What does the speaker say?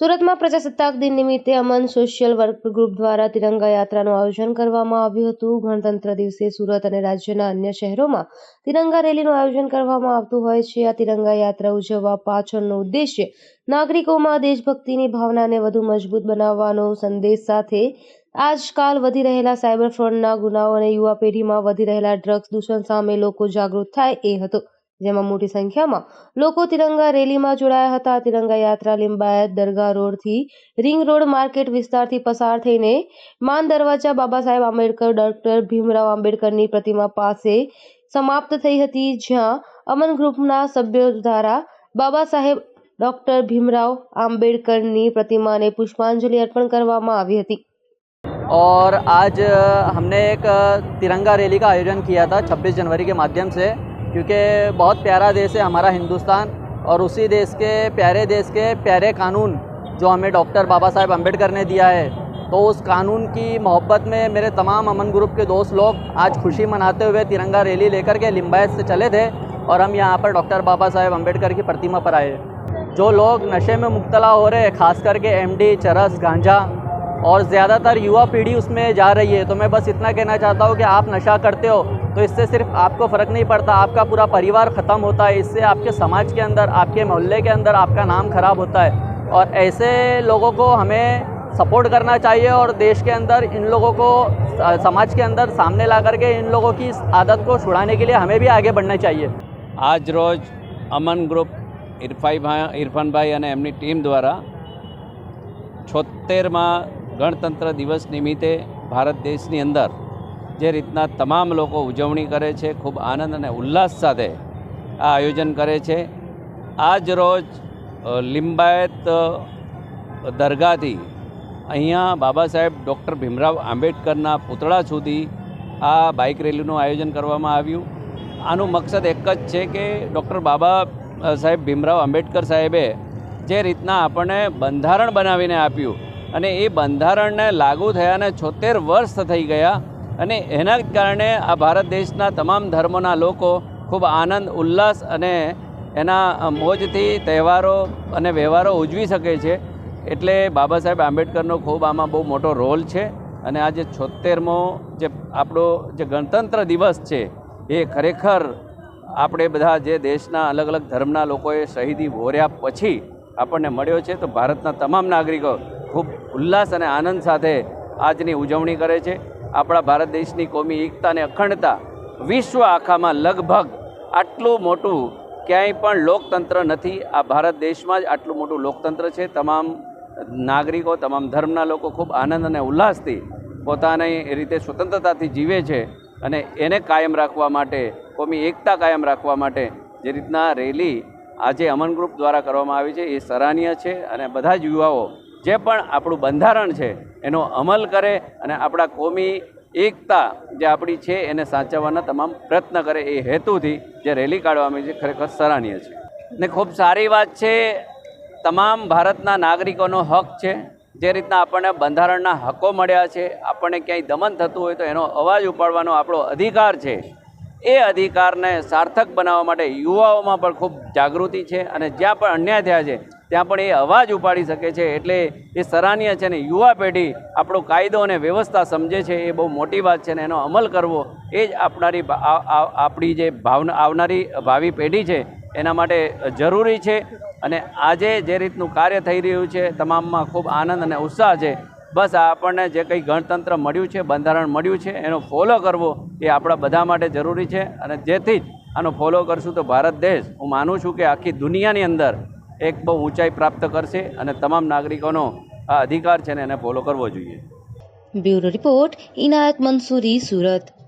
સુરતમાં પ્રજાસત્તાક દિન નિમિત્તે અમન સોશિયલ વર્ક ગ્રુપ દ્વારા તિરંગા યાત્રાનું આયોજન કરવામાં આવ્યું હતું. ગણતંત્ર દિવસે સુરત અને રાજ્યના અન્ય શહેરોમાં તિરંગા રેલીનું આયોજન કરવામાં આવતું હોય છે. આ તિરંગા યાત્રા ઉજવવા પાછળનો ઉદ્દેશ્ય નાગરિકોમાં દેશભક્તિની ભાવનાને વધુ મજબૂત બનાવવાનો સંદેશ સાથે આજકાલ વધી રહેલા સાયબર ફ્રોડના ગુનાઓ અને યુવા પેઢીમાં વધી રહેલા ડ્રગ્સ દૂષણ સામે લોકો જાગૃત થાય એ હતો. જેમાં મોટી સંખ્યામાં લોકો તિરંગા રેલીમાં જોડાયા હતા તિરંગા યાત્રા લિંબાયત દરગાહ રોડથી રિંગ રોડ માર્કેટ વિસ્તારથી પસાર થઈને માન દરવાજા બાબા સાહેબ આંબેડકર ડૉક્ટર ભીમરાવ આંબેડકરની પ્રતિમા પાસે સમાપ્ત થઈ હતી જ્યાં અમન ગ્રુપના સભ્યો દ્વારા બાબા સાહેબ ડૉક્ટર ભીમરાવ આંબેડકરની પ્રતિમાને પુષ્પાંજલિ અર્પણ કરવામાં આવી હતી और आज हमने एक तिरंगा रैली का आयोजन किया था 26 जनवरी के माध्यम से क्योंकि बहुत प्यारा देश है हमारा हिंदुस्तान और उसी देश के प्यारे देश के प्यारे कानून जो हमें डॉक्टर बाबा साहेब अंबेडकर ने दिया है। तो उस कानून की मोहब्बत में मेरे तमाम अमन ग्रुप के दोस्त लोग आज खुशी मनाते हुए तिरंगा रैली लेकर के लिम्बायत से चले थे और हम यहाँ पर डॉक्टर बाबा साहेब अंबेडकर की प्रतिमा पर आए। जो लोग नशे में मुबतला हो रहे हैं, खास करके एमडी चरस, गांजा और ज़्यादातर युवा पीढ़ी उसमें जा रही है। तो मैं बस इतना कहना चाहता हूँ कि आप नशा करते हो तो इससे सिर्फ आपको फ़र्क नहीं पड़ता आपका पूरा परिवार ख़त्म होता है इससे आपके समाज के अंदर आपके मोहल्ले के अंदर आपका नाम खराब होता है और ऐसे लोगों को हमें सपोर्ट करना चाहिए और देश के अंदर इन लोगों को अ, समाज के अंदर सामने ला करके इन लोगों की इस आदत को छुड़ाने के लिए हमें भी आगे बढ़ना चाहिए આજ રોજ અમન ગ્રુપ ઇરફાઈ ભાઈ ઇરફાનભાઈ અને એમની ટીમ દ્વારા છોતેરમાં ગણતંત્ર દિવસ નિમિત્તે ભારત દેશની અંદર જે રીતના તમામ લોકો ઉજવણી કરે છે, ખૂબ આનંદ અને ઉલ્લાસ સાથે આ આયોજન કરે છે. આજ રોજ લિંબાયત દરગાહથી અહીંયા બાબા સાહેબ ડૉક્ટર ભીમરાવ આંબેડકરના પૂતળા સુધી આ બાઇક રેલીનું આયોજન કરવામાં આવ્યું. આનું મકસદ એક જ છે કે ડૉક્ટર બાબા સાહેબ ભીમરાવ આંબેડકર સાહેબે જે રીતના આપણને બંધારણ બનાવીને આપ્યું અને એ બંધારણને લાગુ થયાને છોતેર વર્ષ થઈ ગયા. અને એના કારણે આ ભારત દેશના તમામ ધર્મોના લોકો ખૂબ આનંદ, ઉલ્લાસ અને એના મોજથી તહેવારો અને વ્યવહારો ઉજવી શકે છે. એટલે બાબા સાહેબ આંબેડકરનો ખૂબ આમાં બહુ મોટો રોલ છે અને આ જે છોતેરમો જે આપણો જે ગણતંત્ર દિવસ છે એ ખરેખર આપણે બધા જે દેશના અલગ અલગ ધર્મના લોકોએ શહીદી વોર્યા પછી આપણને મળ્યો છે. તો ભારતના તમામ નાગરિકો ખૂબ ઉલ્લાસ અને આનંદ સાથે આજની ઉજવણી કરે છે. આપણા ભારત દેશની કોમી એકતા અને અખંડતા વિશ્વ આખામાં લગભગ આટલું મોટું ક્યાંય પણ લોકતંત્ર નથી. આ ભારત દેશમાં જ આટલું મોટું લોકતંત્ર છે. તમામ નાગરિકો, તમામ ધર્મના લોકો ખૂબ આનંદ અને ઉલ્લાસથી પોતાની રીતે સ્વતંત્રતાથી જીવે છે અને એને કાયમ રાખવા માટે, કોમી એકતા કાયમ રાખવા માટે જે રીતના રેલી આજે અમન ગ્રુપ દ્વારા કરવામાં આવી છે, એ સરાહનીય છે અને બધા જ યુવાઓ જે પણ આપણું બંધારણ છે, એનો અમલ કરે અને આપણા કોમી એકતા જે આપણી છે, એને સાચવવાના તમામ પ્રયત્ન કરે એ હેતુથી જે રેલી કાઢવામાં છે ખરેખર સરાહનીય છે. ને ખૂબ સારી વાત છે, તમામ ભારતના નાગરિકોનો હક છે, જે રીતના આપણને બંધારણના હકો મળ્યા છે, આપણને ક્યાંય દમન થતું હોય તો એનો અવાજ ઉપાડવાનો આપણો અધિકાર છે. એ અધિકારને સાર્થક બનાવવા માટે યુવાઓમાં પણ ખૂબ જાગૃતિ છે અને જ્યાં પણ અન્યાય થયા છે ત્યાં પણ એ અવાજ ઉપાડી શકે છે એટલે એ સરાહનીય છે ને યુવા પેઢી આપણો કાયદો અને વ્યવસ્થા સમજે છે, એ બહુ મોટી વાત છે ને એનો અમલ કરવો, એ જ આપનારી આપણી જે ભાવના આવનારી ભાવિ પેઢી છે, એના માટે જરૂરી છે અને આજે જે રીતનું કાર્ય થઈ રહ્યું છે, તમામમાં ખૂબ આનંદ અને ઉત્સાહ છે. બસ આપણને જે કંઈ ગણતંત્ર મળ્યું છે, બંધારણ મળ્યું છે, એનો ફોલો કરવો, એ આપણા બધા માટે જરૂરી છે અને જેથી જ આનો ફોલો કરશું તો ભારત દેશ, હું માનું છું કે આખી દુનિયાની અંદર એક બહુ ઊંચાઈ પ્રાપ્ત કરશે અને તમામ નાગરિકોનો આ અધિકાર છે ને એને ફોલો કરવો જોઈએ. Bureau report, Inayat Mansuri, Surat.